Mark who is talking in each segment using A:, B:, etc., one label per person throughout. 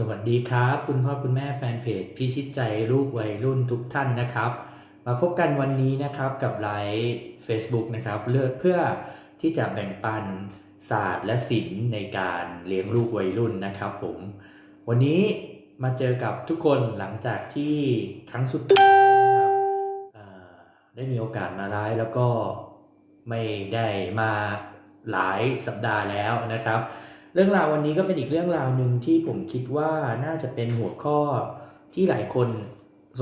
A: สวัสดีครับ คุณพ่อคุณแม่แฟนเพจพิชิตใจลูกวัยรุ่นทุกท่านนะครับ มาพบกันวันนี้นะครับกับไลฟ์ Facebook นะครับเลือกเพื่อที่จะแบ่งปันศาสตร์และศิลป์ในการเลี้ยงลูกวัยรุ่นนะครับผมวันนี้มาเจอกับทุกคนหลังจากที่ครั้งสุดท้ายนะครับได้มีโอกาสมาไลฟ์แล้วก็ไม่ได้มาหลายสัปดาห์แล้วนะครับ เรื่องราววันนี้ก็เป็นอีกเรื่องราวหนึ่งที่ผมคิดว่าน่าจะเป็นหัวข้อที่หลายคน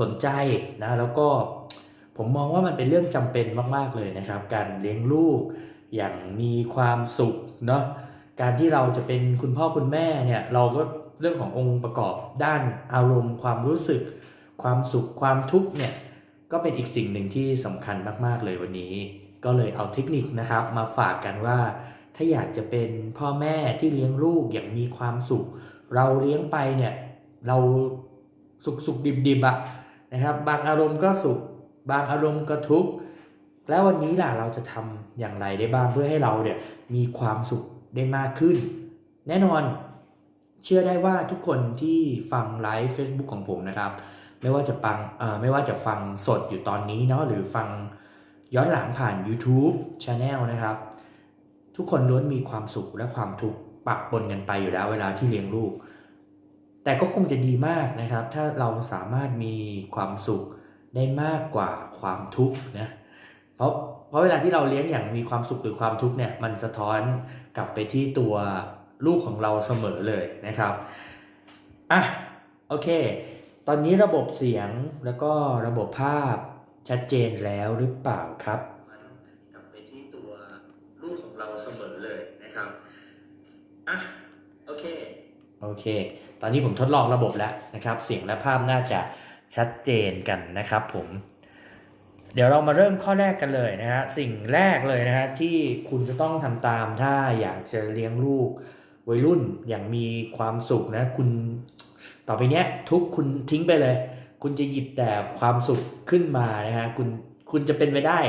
A: สนใจนะแล้วก็ผมมองว่ามันเป็นเรื่องจำเป็นมาก ๆ เลยนะครับ การเลี้ยงลูกอย่างมีความสุขเนาะการที่เราจะเป็นคุณพ่อคุณแม่เนี่ยเราก็เรื่องขององค์ประกอบด้านอารมณ์ ความรู้สึก ความสุขความทุกข์เนี่ยก็เป็นอีกสิ่งหนึ่งที่สำคัญมาก ๆ เลยวันนี้ ก็เลยเอาเทคนิคนะครับมาฝากกันว่า ถ้าอยากจะเป็นพ่อแม่ที่เลี้ยงลูกอย่างมีความสุข เราเลี้ยงไปเนี่ยเราสุขสุขดิบดิบๆอะนะครับ บางอารมณ์ก็สุข บางอารมณ์ก็ทุกข์แล้ววันนี้ล่ะเราจะทำอย่างไรได้บ้างเพื่อให้เราเนี่ยมีความสุขได้มากขึ้น แน่นอน เชื่อได้ว่าทุกคนที่ฟังไลฟ์ Facebook ของผมนะครับ ไม่ว่าจะฟังเอ่อไม่ว่าจะฟังสดอยู่ตอนนี้เนาะหรือฟังย้อนหลังผ่าน YouTube Channel นะครับ ทุกคนล้วนมีความสุขและความทุกข์ปะปนกันไปอยู่แล้วเวลาที่เลี้ยงลูก แต่ก็คงจะดีมากนะครับ ถ้าเราสามารถมีความสุขได้มากกว่าความทุกข์นะเพราะเพราะเวลาที่เราเลี้ยงอย่างมีความสุขหรือความทุกข์เนี่ยมันสะท้อนกลับไปที่ตัวลูกของเราเสมอเลยนะครับอะโอเค ตอนนี้ระบบเสียงแล้วก็ระบบภาพชัดเจนแล้วหรือเปล่าครับ กลับไปที่ตัวลูกของเราเสมอเลยนะ ครับอะโอเคโอเค ตอนนี้ผมทดลองระบบแล้วนะครับ เสียงและภาพน่าจะชัดเจนกันนะครับผม เดี๋ยวเรามาเริ่มข้อแรกกันเลยนะฮะ สิ่งแรกเลยนะฮะที่คุณจะต้องทำตามถ้าอยากจะเลี้ยงลูกวัยรุ่นอย่างมีความสุขนะ คุณต่อไปเนี้ยทุกคุณทิ้งไปเลย คุณจะหยิบแต่ความสุขขึ้นมานะฮะ คุณคุณจะเป็นไปได้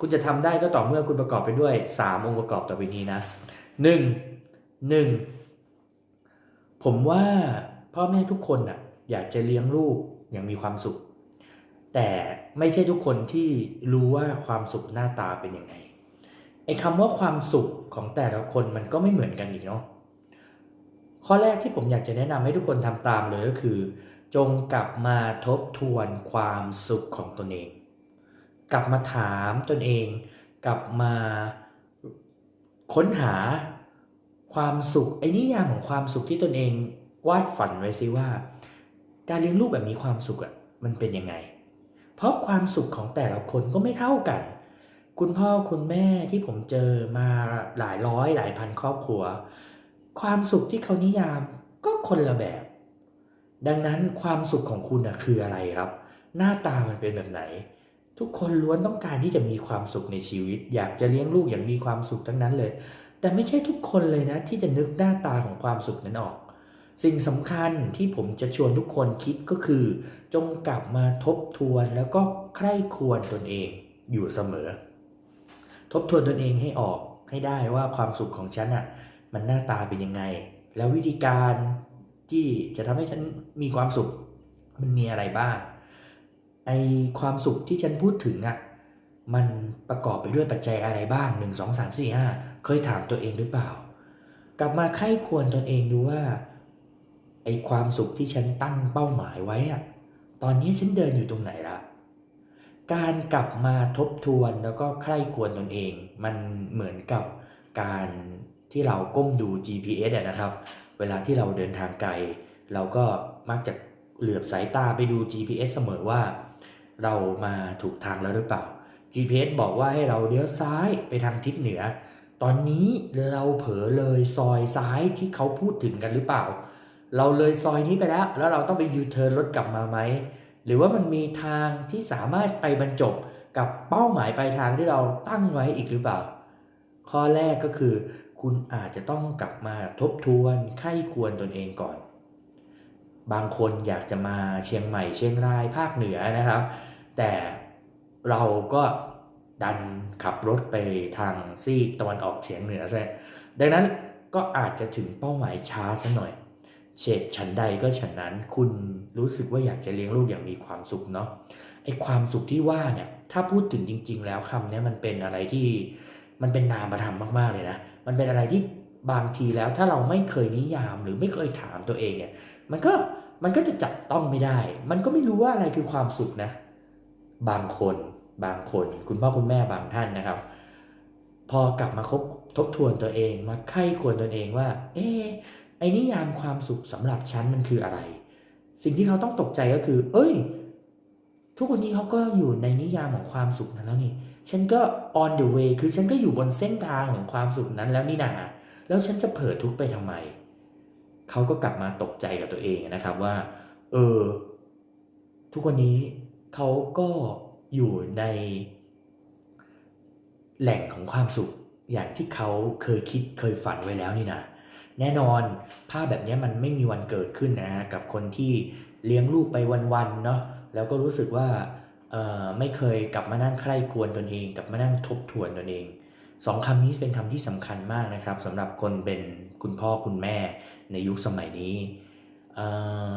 A: คุณจะทำได้ก็ต่อเมื่อคุณประกอบไปด้วย 3 องค์ประกอบต่อไปนี้นะ 1. 1. ผมว่าพ่อแม่ทุกคนอะ อยากจะเลี้ยงลูกอย่างมีความสุข แต่ไม่ใช่ทุกคนที่รู้ว่าความสุขหน้าตาเป็นยังไงไอ้คำว่าความสุขของแต่ละคนมันก็ไม่เหมือนกันอีกเนาะข้อแรกที่ผมอยากจะแนะนำให้ทุกคนทำตามเลยก็คือ จงกลับมาทบทวนความสุขของตนเอง กลับมาถามตนเอง กลับมา ค้นหาความสุขไอ้นิยามของความสุขที่ตนเองวาดฝันไว้ซิว่า การเลี้ยงลูกแบบมีความสุขอะมันเป็นยังไง เพราะความสุขของแต่ละคนก็ไม่เท่ากัน คุณพ่อคุณแม่ที่ผมเจอมาหลายร้อยหลายพันครอบครัว ความสุขที่เขานิยามก็คนละแบบ ดังนั้นความสุขของคุณอะคืออะไรครับ หน้าตามันเป็นแบบไหน ทุกคนล้วนต้องการที่จะมีความสุขในชีวิต อยากจะเลี้ยงลูกอย่างมีความสุขทั้งนั้นเลย แต่ไม่ใช่ทุกคนเลยนะที่จะนึกหน้าตาของความสุขนั้นออก สิ่งสำคัญที่ผมจะชวนทุกคนคิดก็คือ จงกลับมาทบทวนแล้วก็ใคร่ควรตนเองอยู่เสมอ ทบทวนตนเองให้ออกให้ได้ว่าความสุขของฉันอะมันหน้าตาเป็นยังไง แล้ววิธีการที่จะทำให้ฉันมีความสุขมันมีอะไรบ้าง ไอความสุขที่ฉันพูดถึงอะมันประกอบไปด้วยปัจจัยอะไรบ้างหนึ่งสองสามสี่ห้าเคยถามตัวเองหรือเปล่า กลับมาไข้ควรตนเองดูว่าไอความสุขที่ฉันตั้งเป้าหมายไว้อะตอนนี้ฉันเดินอยู่ตรงไหนละการกลับมาทบทวนแล้วก็ใคร่ควรตนเอง มันเหมือนกับการที่เราก้มดู GPS อะนะครับ เวลาที่เราเดินทางไกล เราก็มักจะเหลือบสายตาไปดู GPS เสมอว่า เรามาถูกทางแล้วหรือเปล่า GPS บอกว่าให้เราเลี้ยวซ้ายไปทางทิศเหนือ ตอนนี้เราเผลอเลยซอยซ้ายที่เขาพูดถึงกันหรือเปล่า เราเลยซอยนี้ไปแล้ว แล้วเราต้องไปยูเทิร์นรถกลับมาไหม หรือว่ามันมีทางที่สามารถไปบรรจบกับเป้าหมายปลายทางที่เราตั้งไว้อีกหรือเปล่า ข้อแรกก็คือ คุณอาจจะต้องกลับมาทบทวนไข้ควรตนเองก่อน บางคนอยากจะมาเชียงใหม่เชียงรายภาคเหนือนะครับ แต่เราก็ดันขับรถไปทางซีกตะวันออกเฉียงเหนือซะดังนั้นก็อาจจะถึงเป้าหมายช้าซะหน่อยเฉดฉันใดก็ฉันนั้นคุณรู้สึกว่าอยากจะเลี้ยงลูกอย่างมีความสุขเนาะไอความสุขที่ว่าเนี่ยถ้าพูดถึงจริง ๆ แล้วคำนี้มันเป็นอะไรที่มันเป็นนามธรรมมากๆเลยนะมันเป็นอะไรที่บางทีแล้วถ้าเราไม่เคยนิยามหรือไม่เคยถามตัวเองเนี่ยมันก็มันก็จะจับต้องไม่ได้ มันก็ไม่รู้ว่าอะไรคือความสุขนะ บางคนบางคน คุณพ่อคุณแม่บางท่านนะครับ พอกลับมาคบทบทวนตัวเองมาไข้ควรตัวเองว่า เอ๊ะไอ้นิยามความสุขสำหรับฉันมันคืออะไร สิ่งที่เขาต้องตกใจก็คือ เอ้ย ทุกคนนี้เขาก็อยู่ในนิยามของความสุขนั้นแล้วนี่ ฉันก็ on the way คือฉันก็อยู่บนเส้นทางของความสุขนั้นแล้วนี่นาแล้วฉันจะเผลอทุกไปทำไม เขาก็กลับมาตกใจกับตัวเองนะครับว่า เออ ทุกวันนี้ เขาก็อยู่ในแหล่งของความสุข อย่างที่เขาเคยคิดเคยฝันไว้แล้วนี่นะแน่นอนภาพแบบนี้มันไม่มีวันเกิดขึ้นนะฮะกับคนที่เลี้ยงลูกไปวันๆเนาะแล้วก็รู้สึกว่าไม่เคยกลับมานั่งใคร่ควรตนเอง กลับมานั่งทบทวนตนเองสองคำนี้เป็นคำที่สำคัญมากนะครับสำหรับคนเป็นคุณพ่อคุณแม่ในยุคสมัยนี้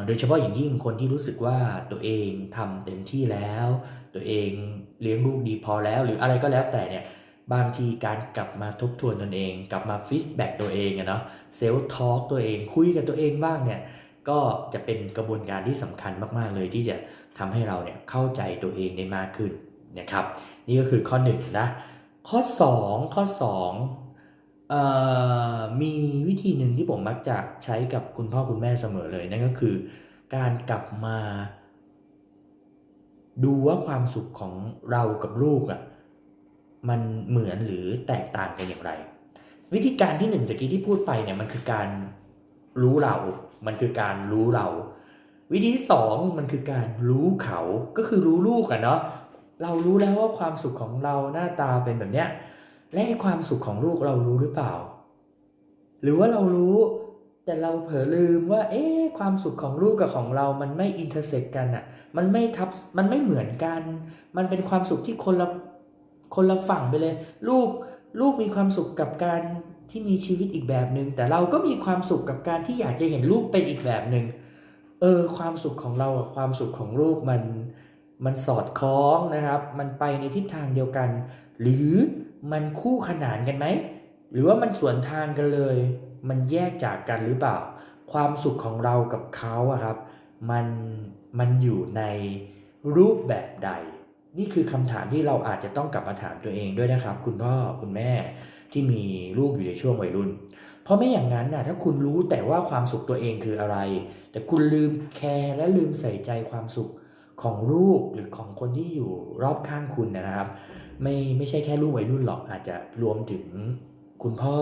A: โดยเฉพาะอย่างยิ่งคนที่รู้สึกว่าตัวเองทำเต็มที่แล้ว ตัวเองเลี้ยงลูกดีพอแล้ว หรืออะไรก็แล้วแต่เนี่ยบางทีการกลับมาทบทวนตนเอง กลับมาฟีดแบ็กตัวเองอะเนาะเซลล์ทอล์กตัวเองคุยกับตัวเองบ้างเนี่ยก็จะเป็นกระบวนการที่สำคัญมากๆเลยที่จะทำให้เราเนี่ยเข้าใจตัวเองได้มากขึ้นนะครับ นี่ก็คือข้อ1นนะข้อ 2 ข้อ2เอ่อ มีวิธีหนึ่งที่ผมมักจะใช้กับคุณพ่อคุณแม่เสมอเลยนั่นก็คือ การกลับมา ดูว่าความสุขของเรากับลูกอะมันเหมือนหรือแตกต่างกันอย่างไร วิธีการที่หนึ่งตะกี้ที่พูดไปเนี่ยมันคือการรู้เรา มันคือการรู้เรา วิธีที่สองมันคือการรู้เขาก็คือรู้ลูกอะเนาะเรารู้แล้วว่าความสุขของเราหน้าตาเป็นแบบเนี้ย และความสุขของลูกเรารู้หรือเปล่า หรือว่าเรารู้ แต่เราเผลอลืมว่า เอ๊ะความสุขของลูกกับของเรา มันไม่อินเตอร์เซ็กกันอะมันไม่ทับ มันไม่เหมือนกัน มันเป็นความสุขที่คนละคนละฝั่งไปเลย ลูกลูกมีความสุขกับการที่มีชีวิตอีกแบบหนึง่งแต่เราก็มีความสุขกับการที่อยากจะเห็นลูกเป็นอีกแบบหนึง่งเออ ความสุขของเรากับความสุขของลูกมันมันสอดคล้องนะครับ มันไปในทิศทางเดียวกัน หรือ มันคู่ขนานกันไหม หรือว่ามันสวนทางกันเลย มันแยกจากกันหรือเปล่า ความสุขของเรากับเขาอะครับ มันมันอยู่ในรูปแบบใด นี่คือคำถามที่เราอาจจะต้องกลับมาถามตัวเองด้วยนะครับ คุณพ่อคุณแม่ที่มีลูกอยู่ในช่วงวัยรุ่น เพราะไม่อย่างนั้นนะถ้าคุณรู้แต่ว่าความสุขตัวเองคืออะไร แต่คุณลืมแคร์และลืมใส่ใจความสุขของลูกหรือของคนที่อยู่รอบข้างคุณนะครับ ไม่ไม่ใช่แค่ลูกวัยรุ่นหรอกอาจจะรวมถึงคุณพ่อ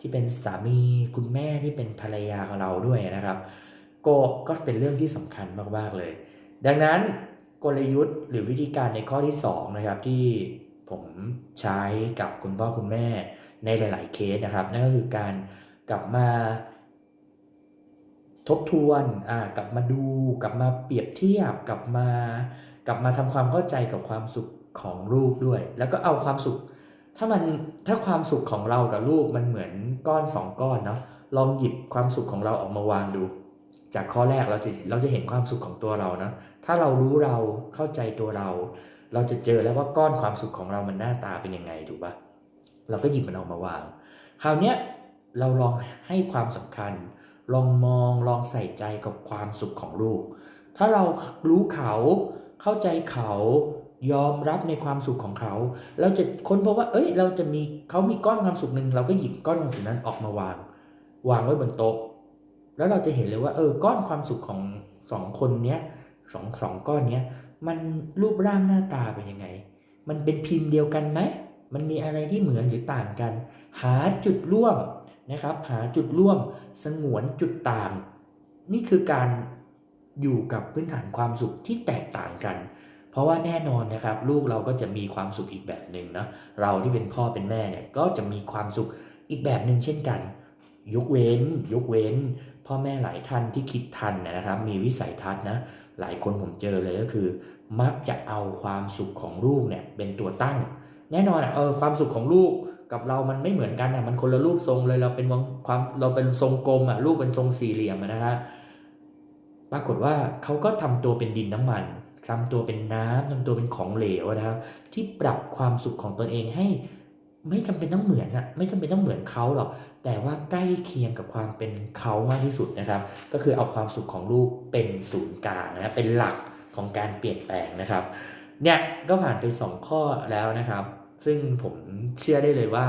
A: ที่เป็นสามีคุณแม่ที่เป็นภรรยาของเราด้วยนะครับ ก็ก็เป็นเรื่องที่สำคัญมากๆเลย ดังนั้นกลยุทธ์หรือวิธีการในข้อที่2นะครับที่ผมใช้กับคุณพ่อคุณแม่ในหลาย ๆ เคสนะครับ นั่นก็คือการกลับมาทบทวนอ่ากลับมาดู กลับมาเปรียบเทียบ กลับมากลับมาทำความเข้าใจกับความสุข ของลูกด้วย แล้วก็เอาความสุข ถ้ามันถ้าความสุขของเรากับลูกมันเหมือนก้อนสองก้อนเนาะลองหยิบความสุขของเราออกมาวางดู จากข้อแรกเราจะเราจะเห็นความสุขของตัวเรานะถ้าเรารู้เราเข้าใจตัวเรา เราจะเจอแล้วว่าก้อนความสุขของเรามันหน้าตาเป็นยังไงถูกปะเราก็หยิบมันออกมาวาง คราวเนี้ยเราลองให้ความสำคัญ ลองมองลองใส่ใจกับความสุขของลูก ถ้าเรารู้เขาเข้าใจเขา ยอมรับในความสุขของเขา เราจะค้นพบว่า เอ้ย เราจะมีเขามีก้อนความสุขหนึ่งเราก็หยิบก้อนความสุขนั้นออกมาวาง วางไว้บนโต๊ะ แล้วเราจะเห็นเลยว่า เออ ก้อนความสุขของสองคนเนี้ยสองสองก้อนเนี้ย มันรูปร่างหน้าตาเป็นยังไง มันเป็นพิมพ์เดียวกันไหม มันมีอะไรที่เหมือนหรือต่างกัน หาจุดร่วมนะครับ หาจุดร่วม สงวนจุดต่าง นี่คือการอยู่กับพื้นฐานความสุขที่แตกต่างกัน เพราะว่าแน่นอนนะครับ ลูกเราก็จะมีความสุขอีกแบบหนึ่งนะเราที่เป็นพ่อเป็นแม่เนี่ยก็จะมีความสุขอีกแบบหนึ่งเช่นกัน ยกเว้น ยกเว้น พ่อแม่หลายท่านที่คิดทันนะครับ มีวิสัยทัศน์นะหลายคนผมเจอเลยก็คือ มักจะเอาความสุขของลูกเนี่ยเป็นตัวตั้ง แน่นอนอะเออความสุขของลูกกับเรามันไม่เหมือนกันอะมันคนละรูปทรงเลยเราเป็นวงความเราเป็นทรงกลมอะลูกเป็นทรงสี่เหลี่ยมอะนะฮะปรากฏว่าเขาก็ทำตัวเป็นดินน้ำมัน ทำตัวเป็นน้ำทำตัวเป็นของเหลวนะครับ ที่ปรับความสุขของตนเองให้ ไม่จำเป็นต้องเหมือนอะไม่จำเป็นต้องเหมือนเขาหรอกแต่ว่าใกล้เคียงกับความเป็นเขามากที่สุดนะครับ ก็คือเอาความสุขของลูกเป็นศูนย์กลางนะเป็นหลักของการเปลี่ยนแปลงนะครับ เนี่ยก็ผ่านไป 2 ข้อแล้วนะครับ ซึ่งผมเชื่อได้เลยว่า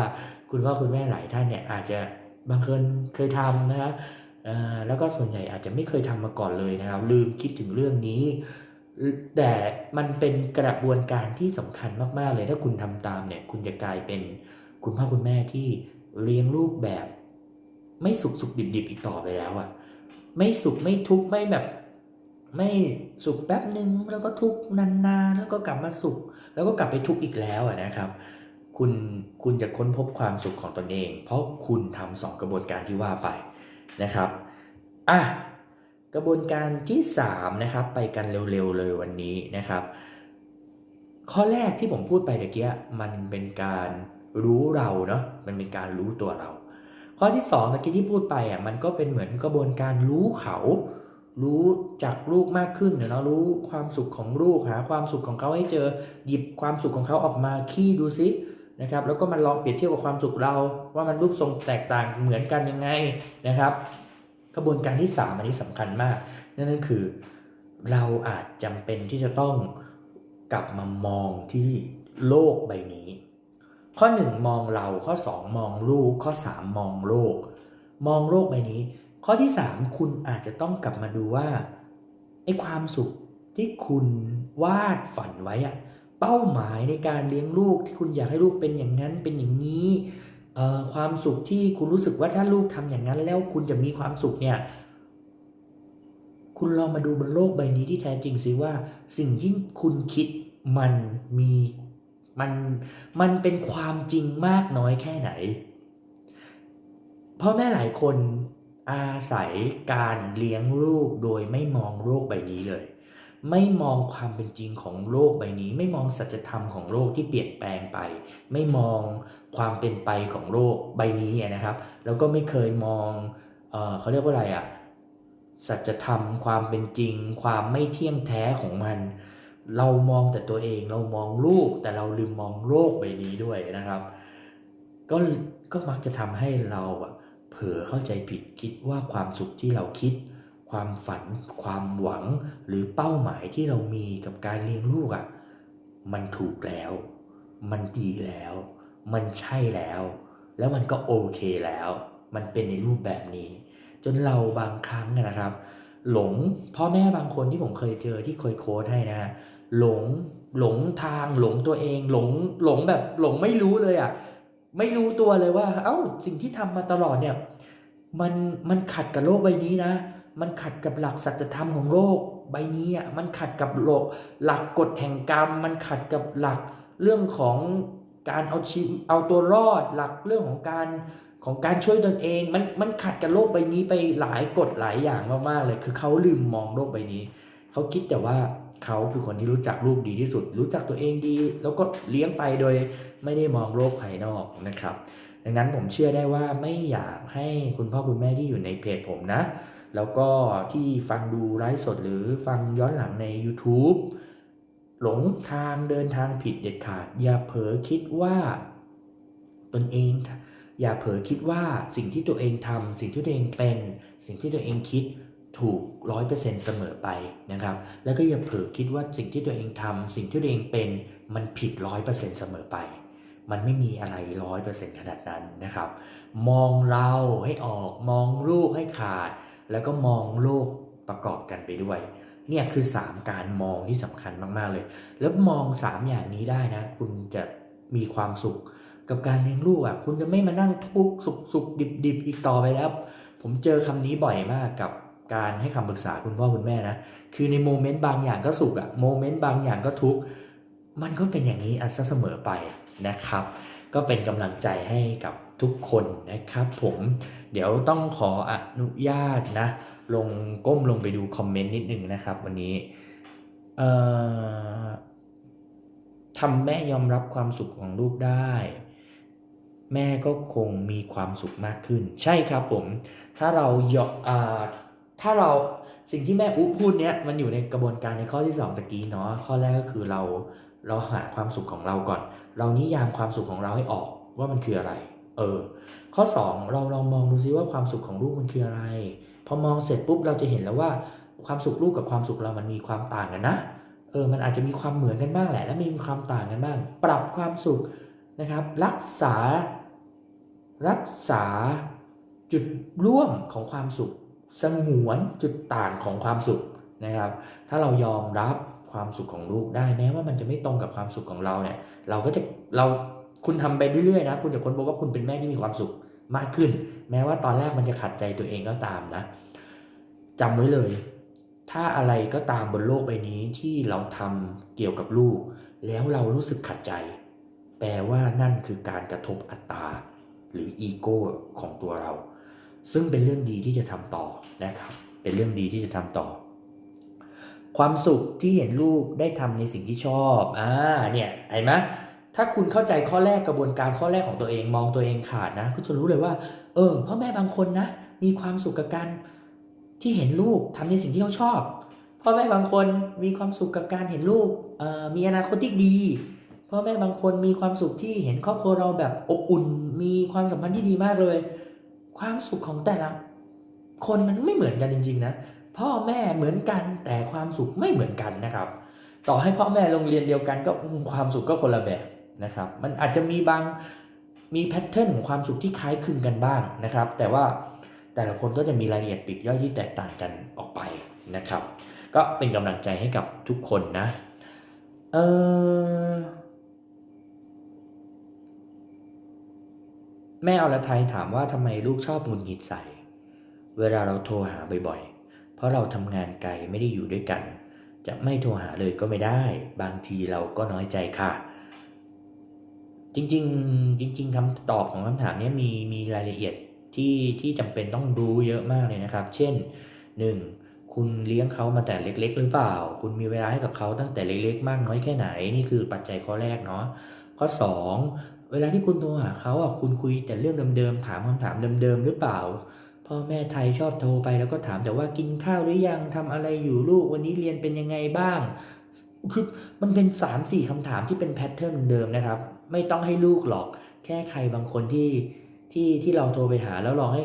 A: คุณพ่อคุณแม่หลายท่านเนี่ยอาจจะบางคนเคยทำนะครับแล้วก็ส่วนใหญ่อาจจะไม่เคยทำมาก่อนเลยนะครับ ลืมคิดถึงเรื่องนี้ แต่มันเป็นกระบวนการที่สำคัญมาก ๆ เลยถ้าคุณทำตามเนี่ย คุณจะกลายเป็นคุณพ่อคุณแม่ที่เลี้ยงลูกแบบ ไม่สุกสุกดิบดิบอีกต่อไปแล้วอะไม่สุขไม่ทุกข์ไม่แบบ ไม่สุขแป๊บหนึ่งแล้วก็ทุกข์นานๆแล้วก็กลับมาสุข แล้วก็กลับไปทุกข์อีกแล้วอะนะครับ คุณคุณจะค้นพบความสุขของตนเอง เพราะคุณทำสองกระบวนการที่ว่าไปนะครับอะ กระบวนการที่ 3 นะครับ ไปกันเร็วๆเลยวันนี้นะครับ ข้อแรกที่ผมพูดไปตะเกียมันเป็นการรู้เราเนาะมันเป็นการรู้ตัวเรา ข้อที่2ตะกี้ที่พูดไปอะมันก็เป็นเหมือนกระบวนการรู้เขา รู้จักลูกมากขึ้นเนาะรู้ความสุขของลูกหาความสุขของเขาให้เจอหยิบความสุขของเขาออกมาขี้ดูซินะครับแล้วก็มันลองเปรียบเทียบกับความสุขเรา ว่ามันรูปทรงแตกต่างเหมือนกันยังไงนะครับ กระบวนการที่ 3 อันนี้สำคัญมาก นั่นก็คือเราอาจจำเป็นที่จะต้องกลับมามองที่โลกใบนี้ ข้อ 1 มองเราข้อ 2 มองลูกข้อ 3 มองโลก มองโลกใบนี้ ข้อที่ 3 คุณอาจจะต้องกลับมาดูว่าไอ้ความสุขที่คุณวาดฝันไว้อะเป้าหมายในการเลี้ยงลูกที่คุณอยากให้ลูกเป็นอย่างนั้นเป็นอย่างนี้ ความสุขที่คุณรู้สึกว่าถ้าลูกทำอย่างนั้น แล้วคุณจะมีความสุขเนี่ยคุณลองมาดูบนโลกใบนี้ที่แท้จริงสิว่า สิ่งที่คุณคิดมันมีมันมันเป็นความจริงมากน้อยแค่ไหนพ่อแม่หลายคนอาศัยการเลี้ยงลูกโดยไม่มองโลกใบนี้เลย ไม่มองความเป็นจริงของโลกใบนี้ ไม่มองสัจธรรมของโลกที่เปลี่ยนแปลงไป ไม่มองความเป็นไปของโลกใบนี้นะครับ แล้วก็ไม่เคยมองเออเขาเรียกว่าอะไรอะสัจธรรมความเป็นจริง ความไม่เที่ยงแท้ของมัน เรามองแต่ตัวเองเรามองลูกแต่เราลืมมองโลกใบนี้ด้วยนะครับ ก็ก็มักจะทำให้เราอะเผลอเข้าใจผิดคิดว่าความสุขที่เราคิด ความฝัน ความหวังหรือเป้าหมายที่เรามีกับการเลี้ยงลูกอะมันถูกแล้ว มันดีแล้ว มันใช่แล้ว แล้วมันก็โอเคแล้ว มันเป็นในรูปแบบนี้ จนเราบางครั้งนะครับ หลงพ่อแม่บางคนที่ผมเคยเจอที่เคยโค้ดให้นะฮะหลงหลงทางหลงตัวเอง หลงหลงแบบหลงไม่รู้เลยอะไม่รู้ตัวเลยว่า เอ้าสิ่งที่ทำมาตลอดเนี่ย มันมันขัดกับโลกใบนี้นะ มันขัดกับหลักสัจธรรมของโลกใบนี้อะมันขัดกับโลกหลักกฎแห่งกรรม มันขัดกับหลักเรื่องของการเอาชีวิตเอาตัวรอดหลักเรื่องของการของการช่วยตนเอง มันมันขัดกับโลกใบนี้ไปหลายกฎหลายอย่างมากๆเลย คือเขาลืมมองโลกใบนี้ เขาคิดแต่ว่าเขาคือคนที่รู้จักลูกดีที่สุด รู้จักตัวเองดี แล้วก็เลี้ยงไปโดยไม่ได้มองโลกภายนอกนะครับ ดังนั้นผมเชื่อได้ว่าไม่อยากให้คุณพ่อคุณแม่ที่อยู่ในเพจผมนะ แล้วก็ที่ฟังดูไลฟ์สดหรือฟังย้อนหลังใน YouTube หลงทางเดินทางผิดเด็ดขาด อย่าเผลอคิดว่าตนเอง อย่าเผลอคิดว่าสิ่งที่ตัวเองทำสิ่งที่ตัวเองเป็น สิ่งที่ตัวเองคิดถูกร้อยเปอร์เซ็นต์เสมอไปนะครับ แล้วก็อย่าเผลอคิดว่าสิ่งที่ตัวเองทำสิ่งที่ตัวเองเป็นมันผิดร้อยเปอร์เซ็นต์เสมอไป มันไม่มีอะไรร้อยเปอร์เซ็นต์ขนาดนั้นนะครับ มองเราให้ออกมองลูกให้ขาด แล้วก็มองโลกประกอบกันไปด้วย เนี่ยคือ 3 การมองที่สำคัญมาก ๆ เลย แล้วมอง 3 อย่างนี้ได้นะ คุณจะมีความสุขกับการเลี้ยงลูกอะ คุณจะไม่มานั่งทุกข์สุขสุขดิบดิบอีกต่อไปแล้ว ผมเจอคำนี้บ่อยมากกับการให้คำปรึกษาคุณพ่อคุณแม่นะ คือในโมเมนต์บางอย่างก็สุขอะโมเมนต์บางอย่างก็ทุกข์ มันก็เป็นอย่างนี้อัซะเสมอไปนะครับ ก็เป็นกำลังใจให้กับ ทุกคนนะครับผมเดี๋ยวต้องขออนุญาตนะ ลงก้มลงไปดูคอมเมนต์นิดนึงนะครับวันนี้เอ่อทำแม่ยอมรับความสุขของลูกได้ แม่ก็คงมีความสุขมากขึ้น ใช่ครับผม ถ้าเรายออ่าถ้าเราสิ่งที่แม่อุ๊พูดเนี้ยมันอยู่ในกระบวนการในข้อที่สองตะกี้เนาะข้อแรกก็คือเราเราหาความสุขของเราก่อน เรานิยามความสุขของเราให้ออกว่ามันคืออะไร เออ ข้อ 2 เราลองมองดูซิว่าความสุขของลูกมันคืออะไร พอมองเสร็จปุ๊บเราจะเห็นแล้วว่าความสุขลูกกับความสุขเรามันมีความต่างกันนะ เออ มันอาจจะมีความเหมือนกันบ้างแหละ และมีความต่างกันบ้าง ปรับความสุขนะครับ รักษา รักษาจุดร่วมของความสุข สงวนจุดต่างของความสุขนะครับ ถ้าเรายอมรับความสุขของลูกได้แม้ว่ามันจะไม่ตรงกับความสุขของเราเนี่ย เราก็จะเรา คุณทำไปเรื่อยๆนะ คุณจะค้นพบว่าคุณเป็นแม่ที่มีความสุขมากขึ้น แม้ว่าตอนแรกมันจะขัดใจตัวเองก็ตามนะจำไว้เลย ถ้าอะไรก็ตามบนโลกใบนี้ที่เราทำเกี่ยวกับลูก แล้วเรารู้สึกขัดใจ แปลว่านั่นคือการกระทบอัตตา หรืออีโก้ของตัวเรา ซึ่งเป็นเรื่องดีที่จะทำต่อนะครับ เป็นเรื่องดีที่จะทำต่อความสุขที่เห็นลูกได้ทำในสิ่งที่ชอบ อ่า เนี่ย เห็นไหม ถ้าคุณเข้าใจข้อแรกกระบวนการข้อแรกของตัวเองมองตัวเองขาดนะก็จะรู้เลยว่า เออพ่อแม่บางคนนะ มีความสุขกับการที่เห็นลูกทำในสิ่งที่เขาชอบพ่อแม่บางคนมีความสุขกับการเห็นลูกออมีอนาคตที่ดีพ่อแม่บางคนมีความสุขที่เห็นครอบครัวเราแบบอบอุ่น มีความสัมพันธ์ที่ดีมากเลย ความสุขของแต่ละคนมันไม่เหมือนกันจริง ๆ นะ พ่อแม่เหมือนกันแต่ความสุขไม่เหมือนกันนะครับ ต่อให้พ่อแม่โรงเรียนเดียวกันก็ความสุขก็คนละแบบ นะครับ มันอาจจะมีบางมีแพทเทิร์นของความสุขที่คล้ายคลึงกันบ้างนะครับ แต่ว่าแต่ละคนก็จะมีรายละเอียดปีกย่อยที่แตกต่างกันออกไปนะครับ ก็เป็นกำลังใจให้กับทุกคนนะเออแม่อรไทยถามว่าทำไมลูกชอบหงุดหงิดใส่เวลาเราโทรหาบ่อยๆ เพราะเราทำงานไกลไม่ได้อยู่ด้วยกัน จะไม่โทรหาเลยก็ไม่ได้ บางทีเราก็น้อยใจค่ะ จริง ๆ จริง ๆคำตอบของคำถามนี้มีมีรายละเอียดที่ที่จำเป็นต้องรู้เยอะมากเลยนะครับ เช่น 1. คุณเลี้ยงเขามาแต่เล็ก ๆ หรือเปล่า คุณมีเวลาให้กับเขาตั้งแต่เล็ก ๆ มากน้อยแค่ไหน นี่คือปัจจัยข้อแรกเนาะ ข้อ 2. เวลาที่คุณโทรหาเขาอะคุณคุยแต่เรื่องเดิมๆ ถามคำถามเดิมๆ หรือเปล่า พ่อแม่ไทยชอบโทรไปแล้วก็ถามแต่ว่ากินข้าวหรือยังทำอะไรอยู่ลูกวันนี้เรียนเป็นยังไงบ้าง คือมันเป็น3ามสี่คำถามที่เป็นแพทเทิร์นเดิมนะครับ ไม่ต้องให้ลูกหรอก แค่ใครบางคนที่ที่ที่เราโทรไปหาแล้วลองให้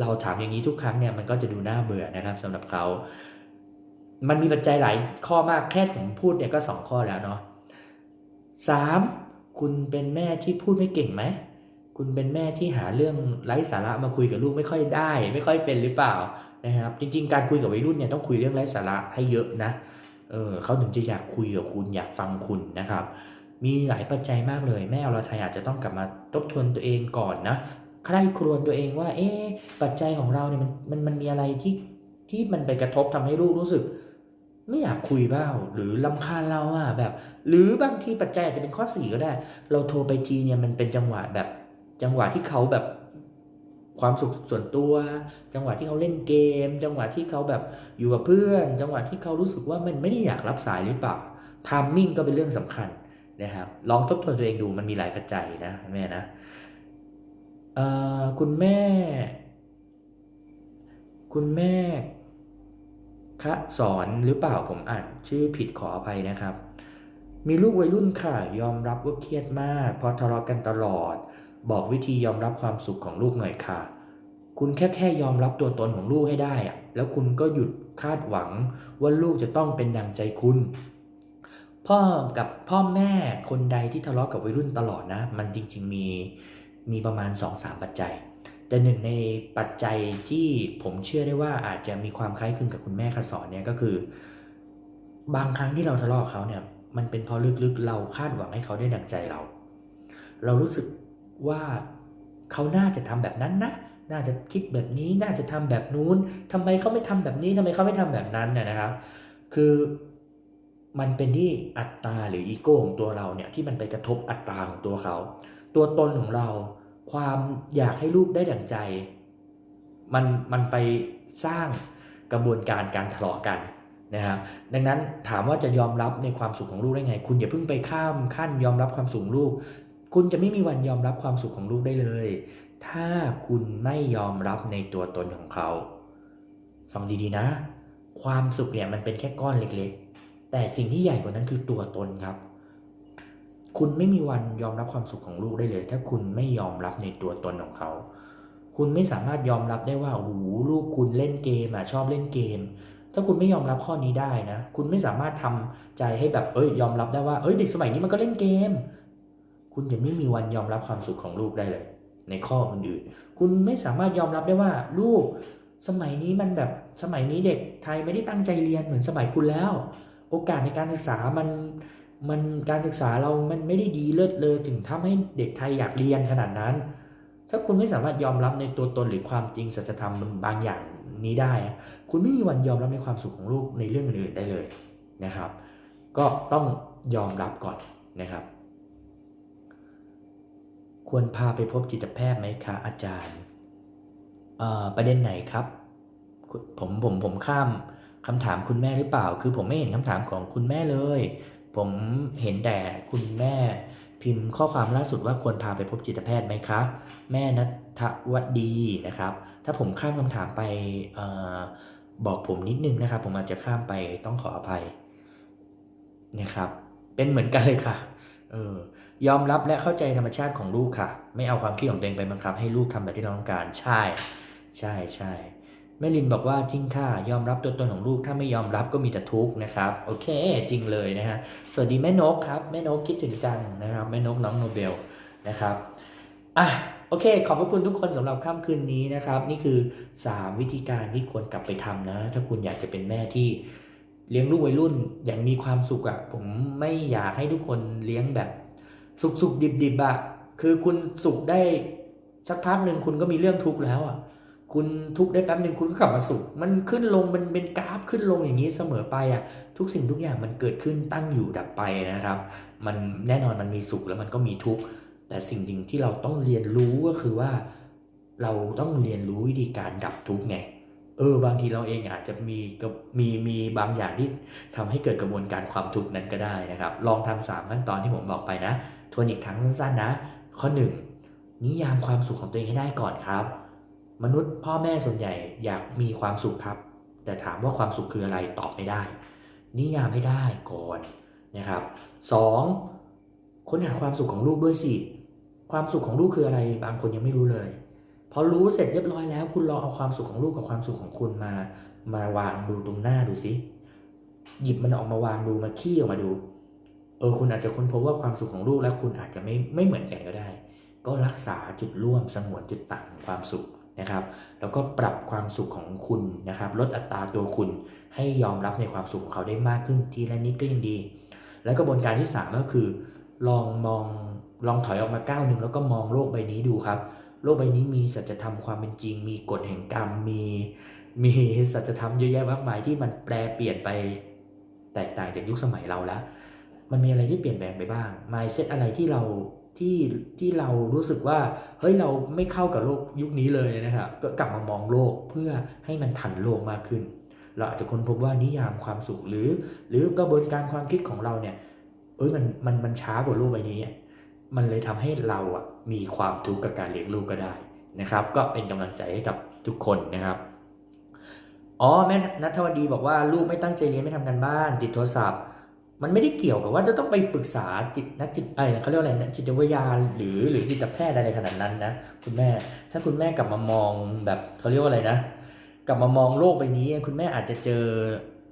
A: เราถามอย่างนี้ทุกครั้งเนี่ยมันก็จะดูน่าเบื่อนะครับสำหรับเขา มันมีปัจจัยหลายข้อมากแค่ผมพูดเนี่ยก็สองข้อแล้วเนาะสามคุณเป็นแม่ที่พูดไม่เก่งไหม คุณเป็นแม่ที่หาเรื่องไร้สาระมาคุยกับลูกไม่ค่อยได้ ไม่ค่อยเป็นหรือเปล่านะครับ จริง ๆ การคุยกับวัยรุ่นเนี่ยต้องคุยเรื่องไร้สาระให้เยอะนะ เออเขาถึงจะอยากคุยกับคุณอยากฟังคุณนะครับ มีหลายปัจจัยมากเลยแม่อรไทยอาจจะต้องกลับมาทบทวนตัวเองก่อนนะใคร่ครวญตัวเองว่า เอ๊ะปัจจัยของเราเนี่ยมันมันมันมีอะไรที่ที่มันไปกระทบทำให้ลูกรู้สึก ไม่อยากคุยบ้าหรือลำคาญเราอะแบบ หรือบางทีปัจจัยอาจจะเป็นข้อสี่ก็ได้ เราโทรไปทีเนี่ยมันเป็นจังหวะแบบ จังหวะที่เขาแบบความสุขส่วนตัว จังหวะที่เขาเล่นเกม จังหวะที่เขาแบบอยู่กับเพื่อน จังหวะที่เขารู้สึกว่ามันไม่ได้อยากรับสายหรือเปล่าทามมิ่งก็เป็นเรื่องสำคัญ นะครับ ลองทบทวนตัวเองดูมันมีหลายปัจจัยนะแม่นะคุณแม่ คุณแม่คะสอนหรือเปล่าผมอ่านชื่อผิดขออภัยนะครับ มีลูกวัยรุ่นค่ะ ยอมรับว่าเครียดมากเพราะทะเลาะกันตลอด บอกวิธียอมรับความสุขของลูกหน่อยค่ะ คุณแค่แค่ยอมรับตัวตนของลูกให้ได้อะแล้วคุณก็หยุดคาดหวังว่าลูกจะต้องเป็นดังใจคุณ พ่อกับพ่อแม่คนใดที่ทะเลาะกับวัยรุ่นตลอดนะ มันจริง ๆมีมีประมาณ 2-3 ปัจจัย แต่หนึ่งในปัจจัยที่ผมเชื่อได้ว่าอาจจะมีความคล้ายคลึงกับคุณแม่คสอนเนี่ยก็คือ บางครั้งที่เราทะเลาะเขาเนี่ย มันเป็นเพราะลึกๆ เราคาดหวังให้เขาได้ดังใจเรา เรารู้สึกว่าเขาน่าจะทำแบบนั้นนะ น่าจะคิดแบบนี้ น่าจะทำแบบนู้นทำไมเขาไม่ทำแบบนี้ทำไมเขาไม่ทำแบบนั้นเนี่ยนะครับ คือ มันเป็นที่อัตตาหรืออีโก้ของตัวเราเนี่ยที่มันไปกระทบอัตตาของตัวเขา ตัวตนของเรา ความอยากให้ลูกได้ดั่งใจ มันมันไปสร้างกระบวนการการทะเลาะกันนะครับดังนั้นถามว่าจะยอมรับในความสุขของลูกได้ไง คุณอย่าเพิ่งไปข้ามขั้นยอมรับความสุขลูก คุณจะไม่มีวันยอมรับความสุขของลูกได้เลย ถ้าคุณไม่ยอมรับในตัวตนของเขา ฟังดีๆนะ ความสุขเนี่ยมันเป็นแค่ก้อนเล็กๆ แต่สิ่งที่ใหญ่กว่านั้นคือตัวตนครับ คุณไม่มีวันยอมรับความสุขของลูกได้เลย ถ้าคุณไม่ยอมรับในตัวตนของเขา คุณไม่สามารถยอมรับได้ว่าโอ้โหลูกคุณเล่นเกมอะชอบเล่นเกม ถ้าคุณไม่ยอมรับข้อนี้ได้นะ คุณไม่สามารถทำใจให้แบบเอ้ยยอมรับได้ว่าเอ้ยเด็กสมัยนี้มันก็เล่นเกม คุณจะไม่มีวันยอมรับความสุขของลูกได้เลย ในข้ออื่นๆคุณไม่สามารถยอมรับได้ว่าลูกสมัยนี้มันแบบสมัยนี้เด็กไทยไม่ได้ตั้งใจเรียนเหมือนสมัยคุณแล้ว โอกาสในการศึกษามันมันการศึกษาเรามันไม่ได้ดีเลิศเลยถึงทำให้เด็กไทยอยากเรียนขนาดนั้น ถ้าคุณไม่สามารถยอมรับในตัวตนหรือความจริงสัจธรรมบางอย่างนี้ได้ คุณไม่มีวันยอมรับในความสุขของลูกในเรื่องอื่นๆได้เลยนะครับ ก็ต้องยอมรับก่อนนะครับ ควรพาไปพบจิตแพทย์ไหมคะอาจารย์ประเด็นไหนครับ ผมผมผมข้าม คำถามคุณแม่หรือเปล่า คือผมไม่เห็นคำถามของคุณแม่เลย ผมเห็นแต่คุณแม่ พิมพ์ข้อความล่าสุดว่าควรพาไปพบจิตแพทย์ไหมคะ แม่นัทวดีนะครับ ถ้าผมข้ามคำถามไปออบอกผมนิดนึงนะครับ ผมอาจจะข้ามไปต้องขออภัยนะครับ เป็นเหมือนกันเลยค่ะเออยอมรับและเข้าใจธรรมชาติของลูกค่ะ ไม่เอาความคิดของตัวเองไปบังคับให้ลูกทำแบบที่เราต้องการ ใช่ ใช่ใช่ แม่ลินบอกว่าจริงค่ะ ยอมรับตัวตนของลูก ถ้าไม่ยอมรับก็มีแต่ทุกข์นะครับ โอเค จริงเลยนะฮะ สวัสดีแม่นกครับ แม่นกคิดถึงจังนะครับ แม่นกน้องโนเบลนะครับอะโอเค ขอบพระคุณทุกคนสำหรับค่ำคืนนี้นะครับ นี่คือ 3 วิธีการที่ควรกลับไปทำนะ ถ้าคุณอยากจะเป็นแม่ที่เลี้ยงลูกวัยรุ่นอย่างมีความสุขอะ่ะ ผมไม่อยากให้ทุกคนเลี้ยงแบบ สุกสุกดิบดิบอะ่ะคือคุณสุขได้สักพักหนึ่งคุณก็มีเรื่องทุกข์แล้วอะ่ะ คุณทุกได้แป๊บหนึ่งคุณก็กลับมาสุข มันขึ้นลงมันเป็นกราฟขึ้นลงอย่างนี้เสมอไปอะ่ะ ทุกสิ่งทุกอย่างมันเกิดขึ้นตั้งอยู่ดับไปนะครับ มันแน่นอนมันมีสุขแล้วมันก็มีทุกข์ แต่สิ่งหนึ่งที่เราต้องเรียนรู้ก็คือว่า เราต้องเรียนรู้วิธีการดับทุกข์ไง เออบางทีเราเองอาจจะมีกับมีมีบางอย่างที่ทำให้เกิดกระบวนการความทุกข์นั้นก็ได้นะครับ ลองทำสามขั้นตอนที่ผมบอกไปนะ ทวนอีกครั้งสั้นๆนะ ข้อหนึ่งนิยามความสุขของตัวเองให้ได้ก่อนครับ มนุษย์พ่อแม่ส่วนใหญ่อยากมีความสุขครับ แต่ถามว่าความสุขคืออะไรตอบไม่ได้ นิยามให้ได้ก่อนนะครับสองค้นหาความสุขของลูกด้วยสิความสุขของลูกคืออะไร บางคนยังไม่รู้เลยพอรู้เสร็จเรียบร้อยแล้ว คุณลองเอาความสุขของลูกกับความสุขของคุณมามาวางดูตรงหน้าดูสิหยิบมันออกมาวางดูมาขี้ออกมาดู เออคุณอาจจะค้นพบว่าความสุขของลูกและคุณอาจจะไม่ไม่เหมือนกันก็ได้ ก็รักษาจุดร่วมสงวนจุดต่างของความสุข นะครับ แล้วก็ปรับความสุขของคุณนะครับ ลดอัตราตัวคุณให้ยอมรับในความสุขของเขาได้มากขึ้นทีละนิดก็ยังดี แล้วกระบวนการที่สามก็คือ ลองมองลองถอยออกมาก้าวหนึ่งแล้วก็มองโลกใบนี้ดูครับ โลกใบนี้มีสัจธรรมความเป็นจริง มีกฎแห่งกรรมมีมีสัจธรรมเยอะแยะมากมายที่มันแปลเปลี่ยนไปแตกต่างจากยุคสมัยเราแล้ว มันมีอะไรที่เปลี่ยนแปลงไปบ้าง mindset อะไรที่เรา ที่ที่เรารู้สึกว่าเฮ้ยเราไม่เข้ากับโลกยุคนี้เลยนะครับก็กลับมามองโลกเพื่อให้มันทันโลกมากขึ้น เราอาจจะค้นพบว่านิยามความสุขหรือ หรือกระบวนการความคิดของเราเนี่ยเอ้ยมันมันมันช้ากว่าโลกใบนี้ มันเลยทำให้เราอะมีความทุกข์กับการเลี้ยงลูกก็ได้นะครับ ก็เป็นกำลังใจให้กับทุกคนนะครับอ๋อแม่นัทวดีบอกว่าลูกไม่ตั้งใจเรียนไม่ทำการบ้าน ติดโทรศัพท์ มันไม่ได้เกี่ยวกับว่าจะต้องไปปรึกษาจิตนักจิตอะไรเขาเรียกอะไรนะจิตวิทยาหรือหรือจิตแพทย์อะไรขนาดนั้นนะคุณแม่ ถ้าคุณแม่กลับมามองแบบเขาเรียกว่าอะไรนะ กลับมามองโลกใบนี้ คุณแม่อาจจะเจอ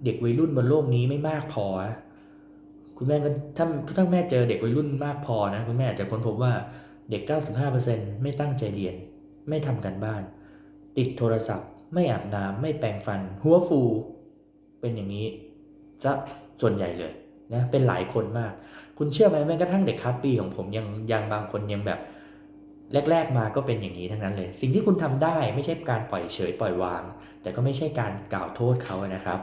A: เด็กวัยรุ่นบนโลกนี้ไม่มากพอ คุณแม่ก็ถ้าถ้าแม่เจอเด็กวัยรุ่นมากพอนะคุณแม่อาจจะค้นพบว่าเด็ก 95%ไม่ตั้งใจเรียน ไม่ทำการบ้าน ติดโทรศัพท์ ไม่อาบน้ำไม่แปรงฟัน หัวฟู เป็นอย่างนี้จะส่วนใหญ่เลย นะเป็นหลายคนมาก คุณเชื่อไหมแม้กระทั่งเด็กคัสปีของผมยังยังบางคนยังแบบ แรก ๆ มาก็เป็นอย่างนี้ทั้งนั้นเลย สิ่งที่คุณทำได้ไม่ใช่การปล่อยเฉยปล่อยวาง แต่ก็ไม่ใช่การกล่าวโทษเขานะครับ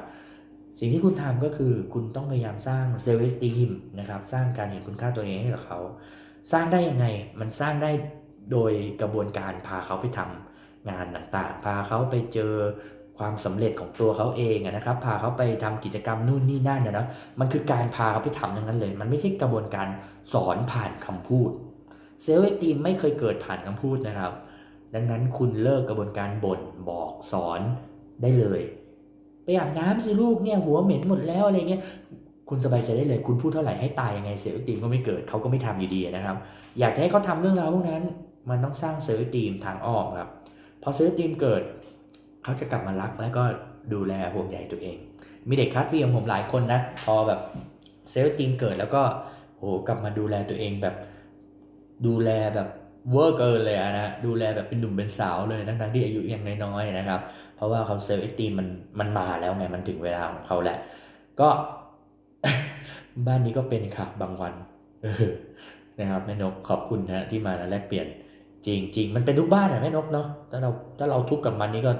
A: สิ่งที่คุณทำก็คือคุณต้องพยายามสร้างเซลล์ตีมนะครับสร้างการเห็นคุณค่าตัวเองให้กับเขา สร้างได้ยังไงมันสร้างได้โดยกระบวนการพาเขาไปทำงานต่างๆ พาเขาไปเจอ ความสำเร็จของตัวเขาเองนะครับ พาเขาไปทำกิจกรรมนู่นนี่นั่นนะเนาะมันคือการพาเขาไปทำทั้งนั้นเลย มันไม่ใช่กระบวนการสอนผ่านคำพูดเซลล์ไอตีมไม่เคยเกิดผ่านคำพูดนะครับ ดังนั้นคุณเลิกกระบวนการบ่นบอกสอนได้เลย ไปอาบน้ำสิลูกเนี่ยหัวเหม็นหมดแล้วอะไรเงี้ยคุณสบายใจได้เลย คุณพูดเท่าไหร่ให้ตายยังไงเซลล์ไอตีมก็ไม่เกิดเขาก็ไม่ทำอยู่ดีนะครับ อยากให้เขาทำเรื่องราวพวกนั้น มันต้องสร้างเซลล์ไอตีมทางอ้อมครับพอเซลล์ไอตีมเกิด เขาจะกลับมารักแล้วก็ดูแลห่วงใยตัวเอง มีเด็กคัดพี่ของผมหลายคนนะพอแบบเซลล์ตีมเกิดแล้วก็โหกลับมาดูแลตัวเองแบบ ดูแลแบบเวอร์เกินเลยนะดูแลแบบเป็นหนุ่มเป็นสาวเลยทั้งๆที่อายุยังน้อยๆนะครับ เพราะว่าเขาเซลล์ตีมมันมันมาแล้วไงมันถึงเวลาของเขาแหละ ก็บ้านนี้ก็เป็นค่ะบางวันนะครับแม่นกขอบคุณนะที่มาแลกเปลี่ยนจริงจริงๆมันเป็นทุกบ้านอะแม่นกเนาะถ้าเราถ้าเราทุกข์กับมันนี่ก็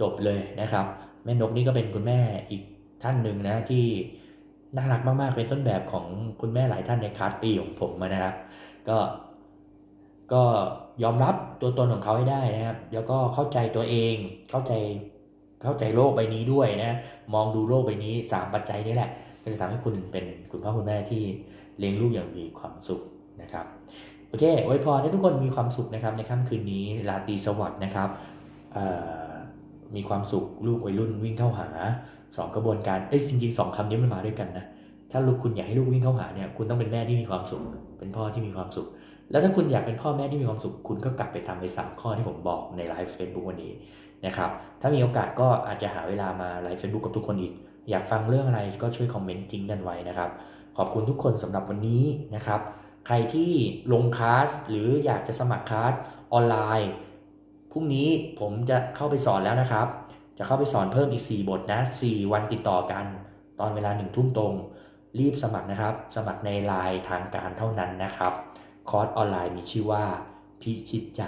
A: จบเลยนะครับ แม่นกนี่ก็เป็นคุณแม่อีกท่านหนึ่งนะที่น่ารักมากๆ เป็นต้นแบบของคุณแม่หลายท่านในคลาสปีของผมนะครับ ก็ก็ยอมรับตัวตนของเขาให้ได้นะครับ แล้วก็เข้าใจตัวเอง เข้าใจเข้าใจโลกใบนี้ด้วยนะ มองดูโลกใบนี้สามปัจจัยนี้แหละก็จะทำให้คุณเป็นคุณพ่อคุณแม่ที่เลี้ยงลูกอย่างมีความสุขนะครับ โอเคไว้พรให้ทุกคนมีความสุขนะครับในค่ำคืนนี้ราตรีสวัสดิ์นะครับเอ่อ มีความสุขลูกวัยรุ่นวิ่งเข้าหาสองกระบวนการเอ้ยจริงๆสองคำนี้มันมาด้วยกันนะถ้าลูกคุณอยากให้ลูกวิ่งเข้าหาเนี่ยคุณต้องเป็นแม่ที่มีความสุข เป็นพ่อที่มีความสุข แล้วถ้าคุณอยากเป็นพ่อแม่ที่มีความสุข คุณก็กลับไปทำไปสามข้อที่ผมบอกในไลฟ์เฟซบุ๊กวันนี้นะครับถ้ามีโอกาสก็อาจจะหาเวลามาไลฟ์เฟซบุ๊กกับทุกคนอีก อยากฟังเรื่องอะไรก็ช่วยคอมเมนต์ทิ้งกันไว้นะครับขอบคุณทุกคนสำหรับวันนี้นะครับใครที่ลงคลาสหรืออยากจะสมัครคลาสออนไลน์ รุ่งนี้ผมจะเข้าไปสอนแล้วนะครับ จะเข้าไปสอนเพิ่มอีก 4 บทนะ 4 วันติดต่อกัน ตอนเวลา1ทุ่มตรง รีบสมัครนะครับ สมัครในไลน์ทางการเท่านั้นนะครับ คอร์สออนไลน์มีชื่อว่า พิชิตใจ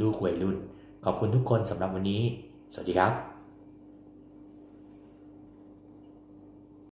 A: ลูกวัยรุ่น ขอบคุณทุกคนสำหรับวันนี้ สวัสดีครับ